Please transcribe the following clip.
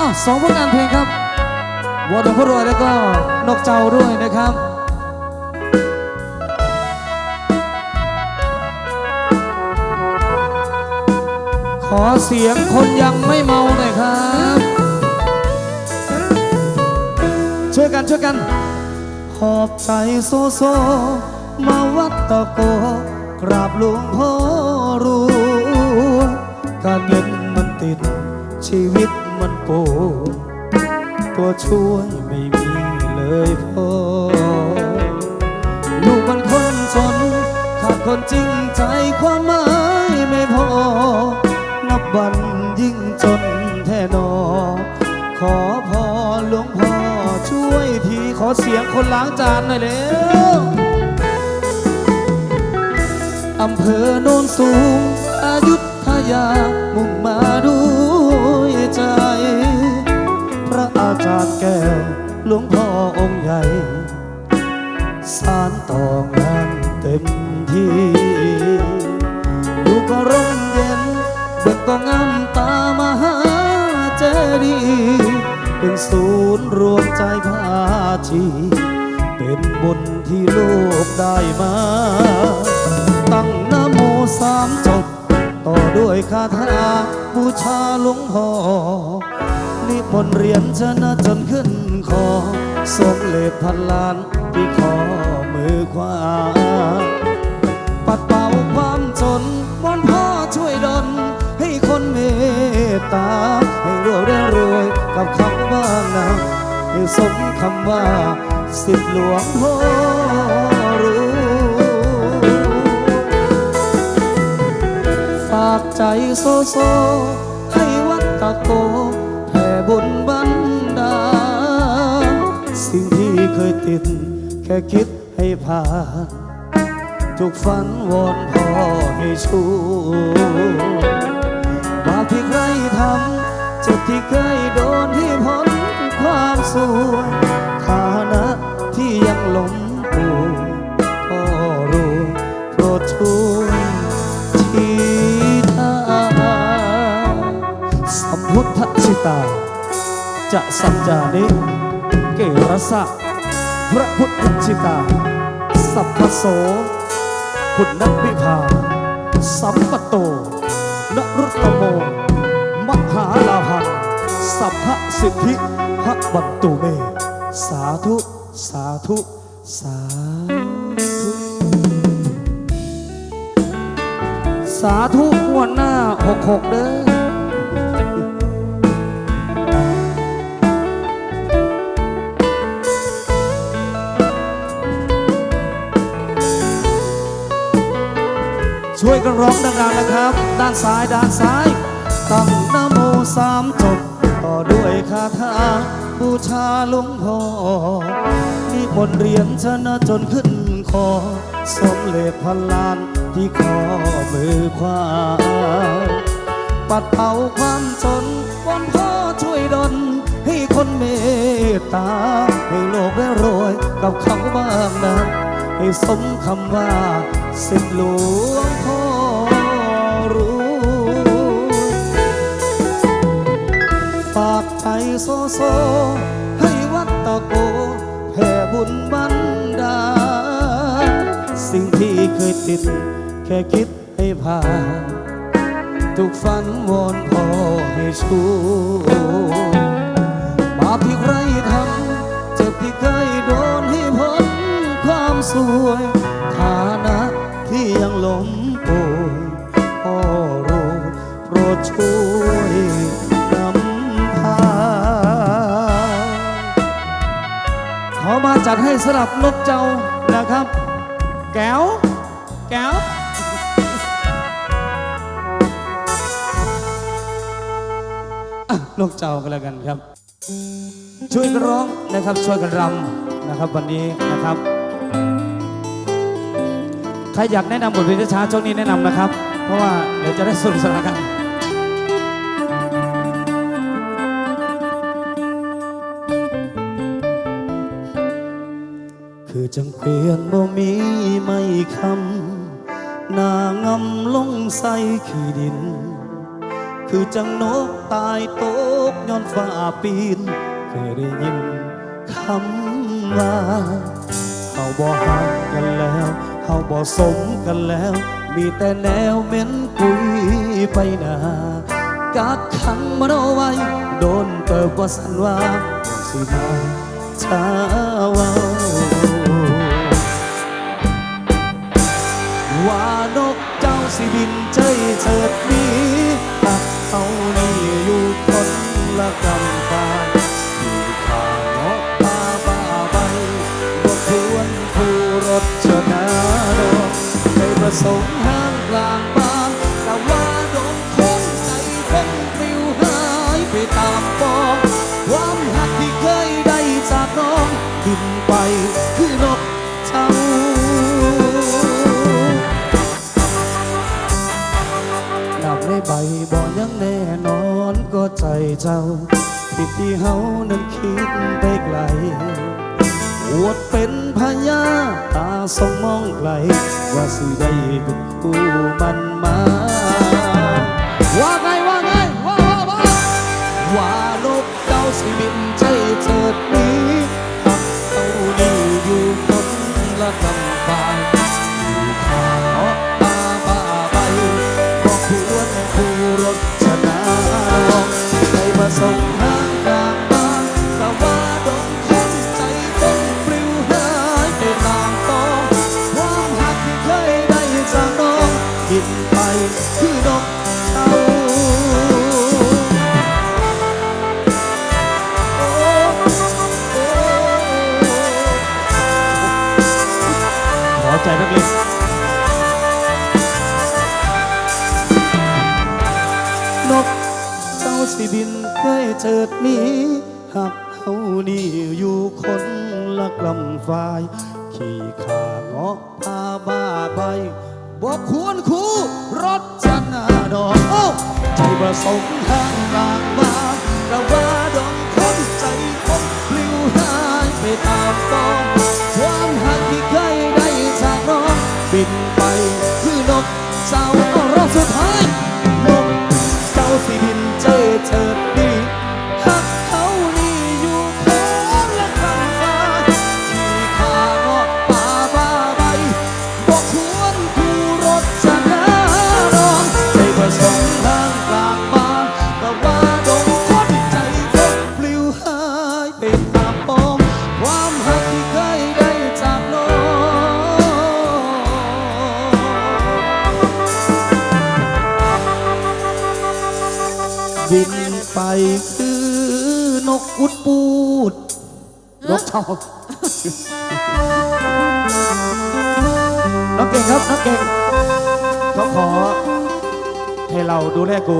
อะสองผลงานเพลงครับวอดพระรวยแล้วก็นกเจ้าด้วยนะครับขอเสียงคนยังไม่เมาหน่อยครับ ช่วยกันช่วยกัน ขอบใจโซโซ มาวัดตะโก กราบหลวงพ่อรู้ การเงินมันติดชีวิต มันโกงตัวช่วยไม่มีเลยพ่อ ลูกมันคนจนขาดคนจริงใจความหมายไม่พอ นับวันยิ่งจนแท่นอ ขอพรหลวงพ่อช่วยทีขอเสียงคนล้างจานหน่อยเร็วอำเภอโนนสูงอายุทยามุ่งมาด้ หลวงพ่อองค์ใหญ่ สารต่องานเต็มที่ดูก็ร่มเย็นเบิกก็งามตามหาเจดีย์เป็นศูนย์รวมใจพาชีเป็นบุญที่โลกได้มา ตั้งนโมสามจบ ต่อด้วยคาถาบูชาหลวงพ่อ นิมนต์เรียญชนะจนขึ้นคอสมเลพันล้านที่ขอมือขวา ปัดเป่าความจนวอนพ่อช่วยดลให้คนเมตตา ให้รวยได้รวยกับคำว่านาให้สมคำว่าสิทธิหลวงพ่อรู้ฝากใจโซโซให้วัดตะโก เคยติด แค่คิดให้ผ่านทุกฝันวอนพ่อให้ช่วยบาปที่ใครทำเจ็บที่เคยโดนที่พ้นความสวยฐานะที่ยังหลงป่วยพ่อรู้โปรดช่วยชี้ทางสัมพุทธชิตา จะสัจจานิเกรสะ พระพุทธชิตา สัพพโสคุณนักวิภาสัมปโตนรุตโม มหาลาภังสัพพสิทธิพระบันตุเม สาธุ สาธุ สาธุ สาธุงวดหน้าหกหกเด้อ ช่วยกันร้องดังๆนะครับ ด้านซ้ายด้านซ้ายตั้งนะโมสามจบ ต่อด้วยคาถาบูชาหลวงพ่อนิมนต์เหรียญชนะจนขึ้นคอ สมเลขพันลานที่คอมือขวาปัดเป่าความจนวอนพ่อช่วยดลให้คนเมตตา ให้โลกได้รวยกับเขาบ้างนะให้สมคำว่า สิทธิหลวงพ่อรู้ฝากใจโซโซ ให้วัดตะโกแผ่บุญบันดาลสิ่งที่เคยติด แค่คิดให้ผ่านทุกฝันวอนพ่อให้ช่วยบาปที่ใครทำเจ็บที่เคยโดนให้พ้นความสวยฐา ที่ยังหลงป่วยพ่อรู้โปรดช่วยนำพาขอมาจัดให้สำหรับนกเจ้านะครับ แก้ว แก้วนกเจ้ากันแล้วกันครับ ช่วยกันร้องนะครับช่วยกันรำนะครับวันนี้นะครับ ครอยากแนะนำบทเพลงช้าช่วงนี้แนะนำนะครับ เพราะว่าเดี๋ยวจะได้สนุกสนานกันคือจังเปลี่ยนบ่มีไม่คำหน้างำลงใส่ขี้ดิน คือจังนกตายตกย้อนฟ้าปีนเคยได้ยินคำว่าเขาบ่หักกันแล้ว เขาบ่สมกันแล้ว มีแต่แนวเหม็นกุยไปหนากักขังมันเอาไว้ โดนเติบว่าสันว่าสิมาช้าวาว่านกเจ้าสิบินใจเฉิดนี้ตักเขานี่อยู่คนละกำปา ประสงค์ห้างกลางบ้านแต่ว่าดงคงใจคงปลิวหายไปตามปองความหักที่เคยได้จากน้องบินไปคือนกเจ้าหลับในใบบ่ยังแน่นอนก็ใจเจ้าผิดที่เฮานั้นคิดไปไกล อวดเป็นพญาตาสมมองไกล ว่าสิได้เป็นผู้มันมา สิบินเคยเจิดหนี้หักเฮานี่อยู่คนละกลำฝ่าย ขี่ขาเงาะพาบ้าใบบอกควรคู่รถจันนาดอกใจประสงค์ทางกลา บินไปคือนกอุดปูดนกเท่าน้องเก่งครับ น้องเก่งเขาขอให้เราดูแลกู